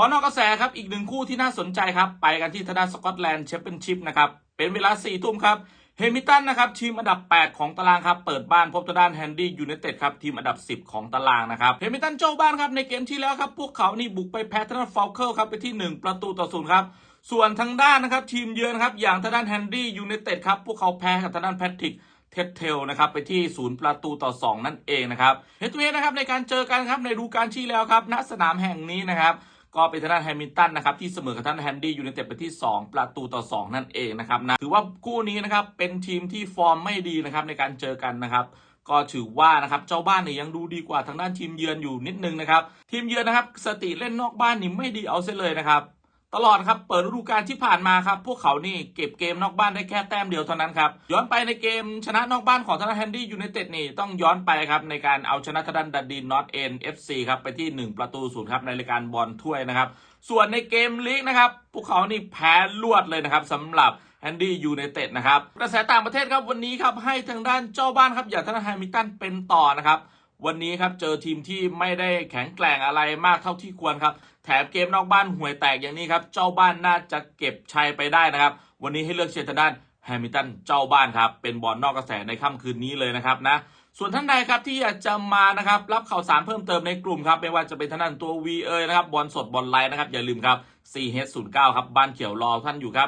บอลนอกกระแสครับอีกหนึ่งคู่ที่น่าสนใจครับ ไปกันที่ทางด้านสกอตแลนด์แชมเปี้ยนชิพนะครับ เป็นเวลา4ี่ทุ่มครับเฮมิตันนะครับทีมอันดับ 8 ของตารางครับ เปิดบ้านพบทางด้านแฮนดี้ยูไนเต็ดครับ ทีมอันดับ 10 ของตารางนะครับเฮมิตันเจ้าบ้านครับ ในเกมที่แล้วครับ พวกเขานี่บุกไปแพ้ทางด้านฟอลเคิลครับ ไปที่ 1 ประตูต่อศูนย์ครับ ส่วนทางด้านนะครับทีมเยือนครับอย่างทางด้านแฮนดี้ยูไนเต็ดครับพวกเขาแพ้กับทางด้านแพทริกเท็ดเทลนะครับไปที่ศูนย์ประตูต่อ 2 นั่นเองนะครับเฮดทูเฮดนะครับในการเจอกันครับในฤดูกาลที่แล้วครับณสนามแห่งนี้นะครับ ก็เป็นทางด้านแฮมิลตันนะครับที่เสมอกับทางด้านแฮนดี้ยูไนเต็ดไปที่ 2 ประตูต่อ 2 นั่นเองนะครับนะถือว่าคู่นี้นะครับเป็นทีมที่ฟอร์มไม่ดีนะครับในการเจอกันนะครับก็ถือว่านะครับเจ้าบ้านเนี่ยยังดูดีกว่าทางด้านทีมเยือนอยู่นิดนึงนะครับทีมเยือนนะครับสติเล่นนอกบ้านนี่ไม่ดีเอาเสียเลยนะครับ ตลอดครับเปิดฤดูกาลที่ผ่านมาครับพวกเขานี่เก็บเกมนอกบ้านได้แค่แต้มเดียวเท่านั้นครับย้อนไปในเกมชนะนอกบ้านของทางด้าแฮนดี้ยูไนเต็ดนี่ต้องย้อนไปครับในการเอาชนะทางด้านดันดีนนอตเอ็นเอฟซีครับไปที่ 1 ประตูศูนย์ครับในรายการบอลถ้วยนะครับส่วนในเกมลีกนะครับพวกเขานี่แพ้ลวดเลยนะครับสำหรับแฮนดี้ยูไนเต็ดนะครับกระแสต่างประเทศครับวันนี้ครับให้ทางด้านเจ้าบ้านครับอย่างทางด้าแฮมิลตันเป็นต่อนะครับ วันนี้ครับเจอทีมที่ไม่ได้แข็งแกร่งอะไรมากเท่าที่ควรครับ แถมเกมนอกบ้านห่วยแตกอย่างนี้ครับ เจ้าบ้านน่าจะเก็บชัยไปได้นะครับ วันนี้ให้เลือกเชียร์ทางด้านแฮมิลตันเจ้าบ้านครับ เป็นบอลนอกกระแสในค่ำคืนนี้เลยนะครับนะส่วนท่านใดครับที่อยากจะมานะครับรับข่าวสารเพิ่มเติมในกลุ่มครับไม่ว่าจะเป็นท่างด้นตัว V เอยนะครับบอลสดบอลไลน์นะครับอย่าลืมครับ 4H09 ครับบ้านเขียวรอท่านอยู่ครับ